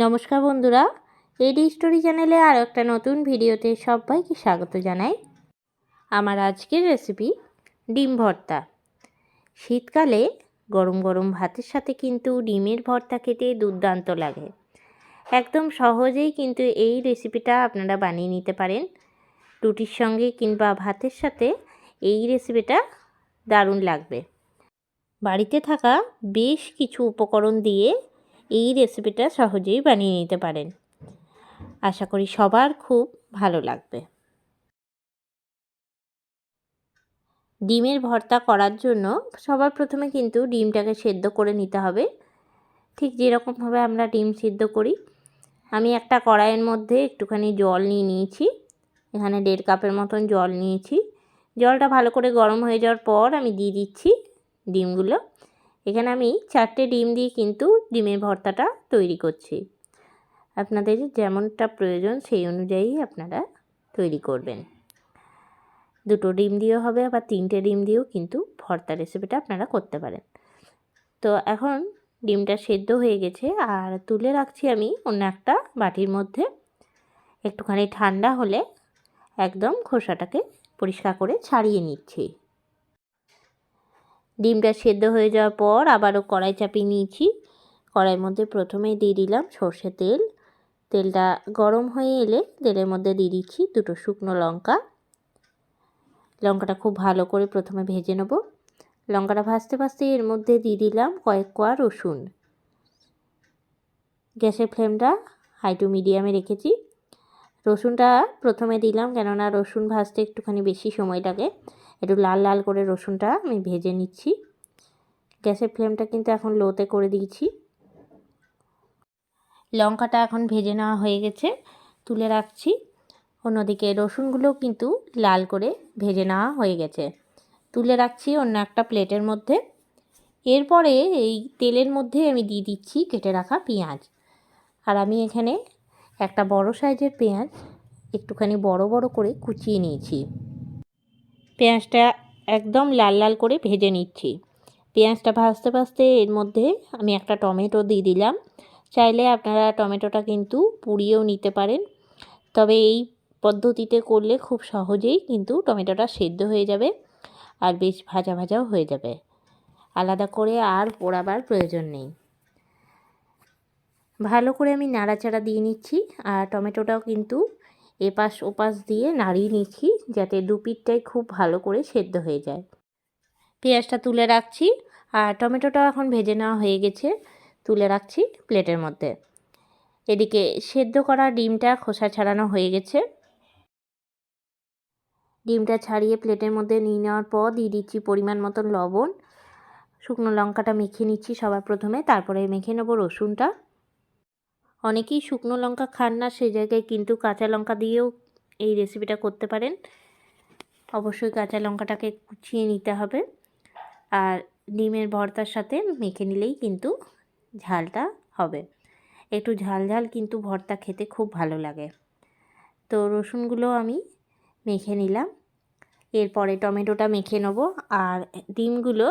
নমস্কার বন্ধুরা এডি স্টোরি চ্যানেলে আরও একটা নতুন ভিডিওতে সবাইকে স্বাগত জানাই। আমার আজকের রেসিপি ডিম ভর্তা। শীতকালে গরম গরম ভাতের সাথে কিন্তু ডিমের ভর্তা খেতে দুর্দান্ত লাগে। একদম সহজেই কিন্তু এই রেসিপিটা আপনারা বানিয়ে নিতে পারেন। রুটির সঙ্গে কিংবা ভাতের সাথে এই রেসিপিটা দারুণ লাগবে। বাড়িতে থাকা বেশ কিছু উপকরণ দিয়ে এই রেসিপিটা সহজেই বানিয়ে নিতে পারেন। আশা করি সবার খুব ভালো লাগবে। ডিমের ভর্তা করার জন্য সবার প্রথমে কিন্তু ডিমটাকে সেদ্ধ করে নিতে হবে। ঠিক যেরকমভাবে আমরা ডিম সিদ্ধ করি, আমি একটা কড়াইয়ের মধ্যে একটুখানি জল নিয়ে নিয়েছি। এখানে দেড় কাপের মতন জল নিয়েছি। জলটা ভালো করে গরম হয়ে যাওয়ার পর আমি দিয়ে দিচ্ছি ডিমগুলো। এখানে আমি চারটে ডিম দিয়ে কিন্তু ডিমের ভর্তাটা তৈরি করছি। আপনাদের যেমনটা প্রয়োজন সেই অনুযায়ী আপনারা তৈরি করবেন। দুটো ডিম দিয়েও হবে, আবার তিনটে ডিম দিয়েও কিন্তু ভর্তা রেসিপিটা আপনারা করতে পারেন। তো এখন ডিমটা সেদ্ধ হয়ে গেছে, আর তুলে রাখছি আমি অন্য একটা বাটির মধ্যে। একটুখানি ঠান্ডা হলে একদম খোসাটাকে পরিষ্কার করে ছাড়িয়ে নিচ্ছি। ডিমটা সেদ্ধ হয়ে যাওয়ার পর আবারও কড়াই চাপিয়ে নিয়েছি। কড়াইয়ের মধ্যে প্রথমেই দিয়ে দিলাম সর্ষে তেল। তেলটা গরম হয়ে এলে তেলের মধ্যে দিয়ে দিচ্ছি দুটো শুকনো লঙ্কা। লঙ্কাটা খুব ভালো করে প্রথমে ভেজে নেব। লঙ্কাটা ভাজতে ভাজতে এর মধ্যে দিয়ে দিলাম কয়েক কোয়া রসুন। গ্যাসের ফ্লেমটা হাই টু মিডিয়ামে রেখেছি। রসুনটা প্রথমে দিলাম কেননা রসুন ভাজতে একটুখানি বেশি সময় লাগে। একটু লাল লাল করে রসুনটা আমি ভেজে নিচ্ছি। গ্যাসের ফ্লেমটা কিন্তু এখন লোতে করে দিয়েছি। লঙ্কাটা এখন ভেজে নেওয়া হয়ে গেছে, তুলে রাখছি। অন্যদিকে রসুনগুলো কিন্তু লাল করে ভেজে নেওয়া হয়ে গেছে। তুলে রাখছি অন্য একটা প্লেটের মধ্যে। এরপরে এই তেলের মধ্যে আমি দিয়ে দিচ্ছি কেটে রাখা পেঁয়াজ। আর আমি এখানে একটা বড় সাইজের পেঁয়াজ একটুখানি বড় বড় করে কুচিয়ে নিয়েছি। পেঁয়াজটা একদম লাল লাল করে ভেজে নিচ্ছি। পেঁয়াজটা ভাজতে ভাজতে এর মধ্যে আমি একটা টমেটো দিয়ে দিলাম। চাইলে আপনারা টমেটোটা কিন্তু পুড়িয়েও নিতে পারেন। তবে এই পদ্ধতিতে করলে খুব সহজেই কিন্তু টমেটোটা সেদ্ধ হয়ে যাবে আর বেশ ভাজা ভাজাও হয়ে যাবে। আলাদা করে আর পোড়াবার প্রয়োজন নেই। ভালো করে আমি নাড়াচাড়া দিয়ে নিচ্ছি আর টমেটোটাও কিন্তু এপাশ ওপাশ দিয়ে নাড়িয়ে নিচ্ছি যাতে দু পিঠটাই খুব ভালো করে সেদ্ধ হয়ে যায়। পেঁয়াজটা তুলে রাখছি আর টমেটোটাও এখন ভেজে নেওয়া হয়ে গেছে, তুলে রাখছি প্লেটের মধ্যে। এদিকে সেদ্ধ করা ডিমটা খোসা ছাড়ানো হয়ে গেছে। ডিমটা ছাড়িয়ে প্লেটের মধ্যে নিয়ে নেওয়ার পর দিয়ে দিচ্ছি পরিমাণ মতন লবণ। শুকনো লঙ্কাটা মেখে নিচ্ছি সবার প্রথমে, তারপরে মেখে নেব রসুনটা। অনেকেই শুকনো লঙ্কা খান না সেই জায়গায় কিন্তু কাঁচা লঙ্কা দিয়েও এই রেসিপিটা করতে পারেন। অবশ্যই কাঁচা লঙ্কাটাকে কুচিয়ে নিতে হবে আর ডিমের ভর্তার সাথে মেখে নিলেই কিন্তু ঝালটা হবে। একটু ঝাল ঝাল কিন্তু ভর্তা খেতে খুব ভালো লাগে। তো রসুনগুলো আমি মেখে নিলাম। এরপরে টমেটোটা মেখে নেব আর ডিমগুলো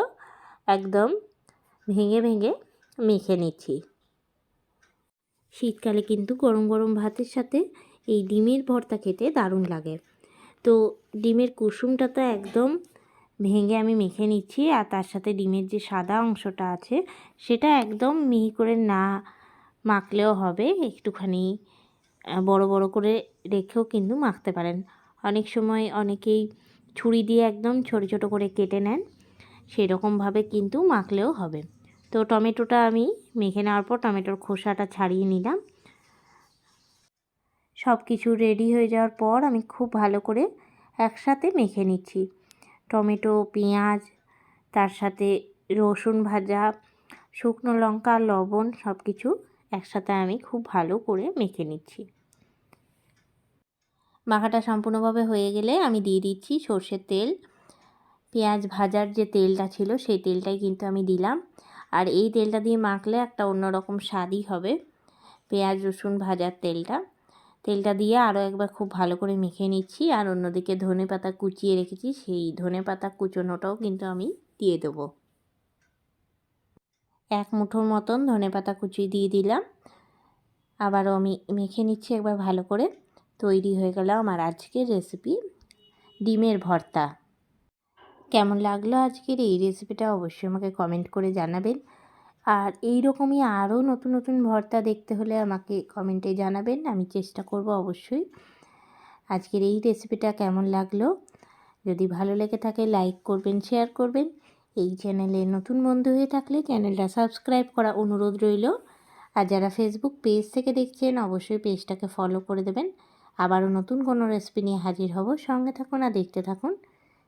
একদম ভেঙে ভেঙে মেখে নিচ্ছি। শীতকালে কিন্তু গরম গরম ভাতের সাথে এই ডিমের ভর্তা খেতে দারুণ লাগে। তো ডিমের কুসুমটা তো একদম ভেঙে আমি মেখে নিচ্ছি আর তার সাথে ডিমের যে সাদা অংশটা আছে সেটা একদম মিহি করে না মাখলেও হবে। একটুখানি বড় বড় করে রেখেও কিন্তু মাখতে পারেন। অনেক সময় অনেকেই ছুরি দিয়ে একদম ছোটো ছোটো করে কেটে নেন, সেরকমভাবে কিন্তু মাখলেও হবে। তো টমেটোটা আমি মেখে নেওয়ার পর টমেটোর খোসাটা ছাড়িয়ে নিলাম। সব কিছু রেডি হয়ে যাওয়ার পর আমি খুব ভালো করে একসাথে মেখে নিচ্ছি। টমেটো, পেঁয়াজ, তার সাথে রসুন ভাজা, শুকনো লঙ্কা, লবণ সব কিছু একসাথে আমি খুব ভালো করে মেখে নিচ্ছি। মাখাটা সম্পূর্ণভাবে হয়ে গেলে আমি দিয়ে দিচ্ছি সর্ষের তেল। পেঁয়াজ ভাজার যে তেলটা ছিল সেই তেলটাই কিন্তু আমি দিলাম। আর এই তেলটা দিয়ে মাখলে একটা অন্যরকম স্বাদই হবে। পেঁয়াজ, রসুন ভাজার তেলটা। তেলটা দিয়ে আরও একবার খুব ভালো করে মেখে নিচ্ছি আর অন্যদিকে ধনে পাতা কুচিয়ে রেখেছি, সেই ধনে পাতা কুচোনোটাও কিন্তু আমি দিয়ে দেবো। এক মুঠোর মতন ধনে পাতা কুচিয়ে দিয়ে দিলাম। আবারও আমি মেখে নিচ্ছি একবার ভালো করে। তৈরি হয়ে গেল আমার আজকের রেসিপি ডিমের ভর্তা। কেমন লাগল আজকের এই রেসিপিটা অবশ্যই আমাকে কমেন্ট করে জানাবেন। আর এই রকমই আরও নতুন নতুন ভর্তা দেখতে হলে আমাকে কমেন্টে জানাবেন, আমি চেষ্টা করব অবশ্যই। আজকের এই রেসিপিটা কেমন লাগল? যদি ভালো লেগে থাকে লাইক করবেন শেয়ার করবেন। এই চ্যানেলে নতুন বন্ধু হয়ে থাকলে চ্যানেলটা সাবস্ক্রাইব করা অনুরোধ রইল। আর যারা ফেসবুক পেজ থেকে দেখছেন, অবশ্যই পেজটাকে ফলো করে দেবেন। আবারও নতুন কোনো রেসিপি নিয়ে হাজির হব। সঙ্গে থাকুন আর দেখতে থাকুন।